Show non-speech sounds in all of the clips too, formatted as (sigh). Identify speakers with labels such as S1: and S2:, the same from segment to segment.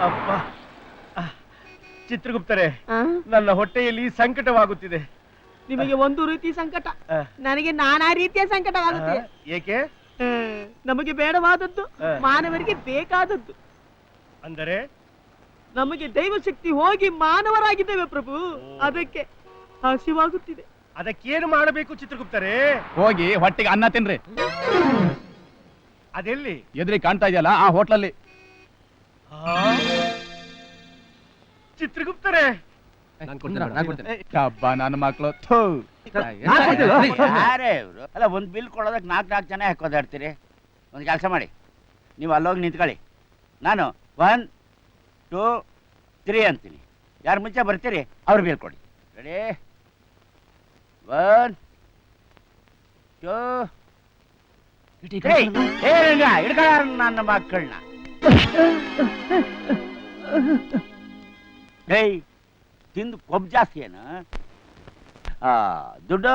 S1: ಅಪ್ಪ. ಚಿತ್ರಗುಪ್ತರೆ ನನ್ನ ಹೊಟ್ಟೆಯಲ್ಲಿ ಸಂಕಟವಾಗುತ್ತಿದೆ.
S2: ನಿಮಗೆ ಒಂದು ರೀತಿ ಸಂಕಟ. ನನಗೆ ನಾನಾ ರೀತಿಯ ಸಂಕಟವಾಗುತ್ತೆ.
S1: ಏಕೆ?
S2: ನಮಗೆ ಬೇಡವಾದದ್ದು. ಮಾನವರಿಗೆ ಬೇಕಾದದ್ದು.
S1: ಅಂದರೆ?
S2: ನಮಗೆ ದೈವ ಶಕ್ತಿ ಹೋಗಿ ಮಾನವರಾಗಿದ್ದೇವೆ ಪ್ರಭು. ಅದಕ್ಕೆ ಹಸಿವಾಗುತ್ತಿದೆ
S1: ಅದಕ್ಕೇನು ಮಾಡಬೇಕು ಚಿತ್ರಗುಪ್ತರೆ?
S3: ಹೋಗಿ ಹೊಟ್ಟೆಗೆ ಅನ್ನ ತಿನ್ರಿ.
S1: ಅದೆಲ್ಲಿ?
S3: ಎದುರಿ ಕಾಣ್ತಾ ಇದೆಯಲ್ಲ ಆ ಹೋಟ್ಲಲ್ಲಿ.
S1: ಆ? ಚಿತ್ರಗುಪ್ತರೆ
S3: ಹಬ್ಬ ನನ್ನ ಮಕ್ಳು. ಥೂ.
S4: ಯಾರೇ ಇವರು? ಅಲ್ಲ ಒಂದು ಬಿಲ್ ಕೊಡೋದಕ್ಕೆ ನಾಲ್ಕು ನಾಲ್ಕು ಜನ ಹಾಕೋದಾಡ್ತೀರಿ ಒಂದು ಕೆಲಸ ಮಾಡಿ. ನೀವು ಅಲ್ಲೋಗಿ ನಿಂತ್ಕೊಳ್ಳಿ. ನಾನು ಒನ್ ಟೂ ತ್ರೀ ಅಂತೀನಿ. ಯಾರು ಮುಂಚೆ ಬರ್ತೀರಿ ಅವ್ರು ಬಿಲ್ ಕೊಡಿ. ರೆಡಿ? ಒನ್ ಟೂ ನನ್ನ ಮಕ್ಕಳನ್ನ. (laughs) ಏಯ್ ತಿಂದು ಕೊಬ್ಬು ಜಾಸ್ತಿ ಏನು? ಆ, ದುಡ್ಡು?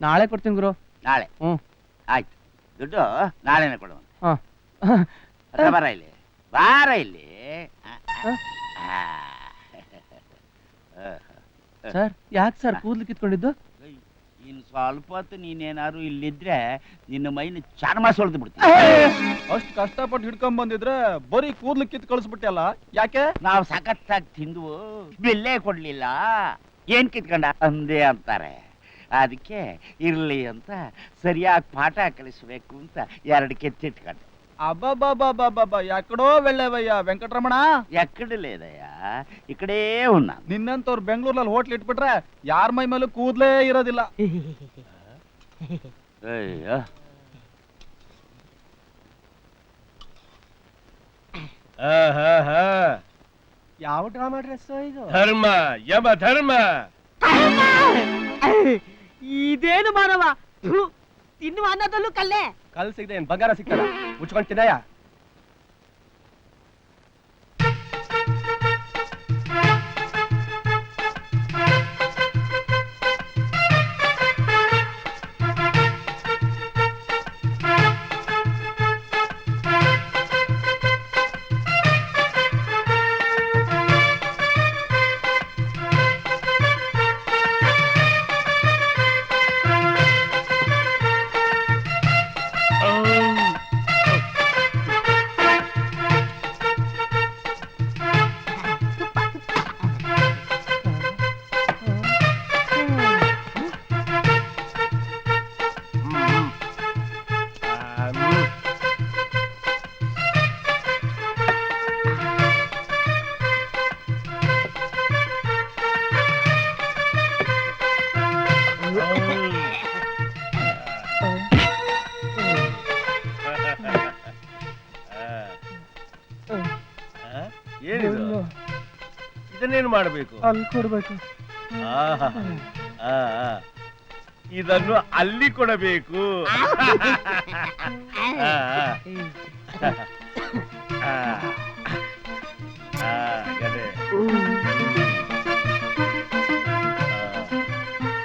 S5: ನಾಳೆ ಕೊಡ್ತೀನಿ ಗುರು.
S4: ನಾಳೆ?
S5: ಹ್ಮ್.
S4: ಆಯ್ತು. ದುಡ್ಡು ನಾಳೆನೆ ಕೊಡುವಂತೆ.
S5: ಹಾ.
S4: ಹತ್ರ ಬಾರ ಇಲ್ಲಿ. ಬಾರ ಇಲ್ಲಿ. ಆ, ಆ, ಆ.
S5: ಸರ್ ಯಾಕೆ ಸರ್ ಕೂದ್ಲು ಕಿತ್ಕೊಂಡಿದ್ದು?
S4: ಇನ್ನು ಸ್ವಲ್ಪ ಹೊತ್ತು ನೀನೇನಾದ್ರು ಇಲ್ಲಿದ್ರೆ ನಿನ್ನ ಮೈನ ಚರ್ಮ ಸೊಳ್ದು ಬಿಡ್ತೀನಿ.
S3: ಅಷ್ಟು ಕಷ್ಟಪಟ್ಟು ಹಿಡ್ಕೊಂಡ್ ಬಂದಿದ್ರೆ ಬರೀ ಕೂದ್ಲು ಕಿತ್ ಕಳಿಸ್ಬಿಟ್ಟಲ್ಲ ಯಾಕೆ?
S4: ನಾವು ಸಖತ್ತಾಗಿ ತಿಂದು ಬೆಲ್ಲೇ ಕೊಡ್ಲಿಲ್ಲ. ಏನ್ ಕಿತ್ಕೊಂಡ? ಅಂದೇ ಅಂತಾರೆ. ಅದಕ್ಕೆ ಇರ್ಲಿ ಅಂತ ಸರಿಯಾಗಿ ಪಾಠ ಕಲಿಸ್ಬೇಕು ಅಂತ ಎರಡು ಕೆತ್ತಿಟ್ಕೊಂಡೆ.
S3: ಯಾಕಡೋ ವೆಳ್ಳೆವಯ್ಯ ವೆಂಕಟರಮಣ?
S4: ಎಕ್ಕಡಲೇದಯ್ಯ? ಈ ಕಡೆ ಉನ್ನ
S3: ನಿನ್ನಂತವ್ರು ಬೆಂಗಳೂರಲ್ಲಿ ಹೋಟ್ಲ್ ಇಟ್ಬಿಟ್ರೆ ಯಾರ ಮೈ ಮೇಲೂ ಕೂದ್ಲೇ ಇರೋದಿಲ್ಲ.
S4: ಅಯ್ಯೋ.
S5: ಯಾವ ಡ್ರಾಮಾ ಡ್ರೆಸ್ ಇದು?
S1: ಧರ್ಮ ಯಮ ಧರ್ಮ!
S2: ಇದೇನು ಮಾನವ? ಥು, ತಿನ್ನುವ ಅನ್ನೋದಲ್ಲೂ ಕಲ್ಲೆ.
S5: ಕಲ್ ಸಿಗದೆ ಏನ್ ಬಂಗಾರ ಸಿಗ್ತದ? ಮುಚ್ಕೊಂಡ್ ತಿನ್ನಯ್ಯ
S1: ಏನಿದು? ಇದನ್ನೇನು ಮಾಡಬೇಕು?
S5: ಅಲ್ಲಿ ಕೊಡ್ಬೇಕು.
S1: ಆಹಾ, ಆ, ಇದನ್ನು ಅಲ್ಲಿ ಕೊಡಬೇಕು. ಆ, ಆ. ಆ.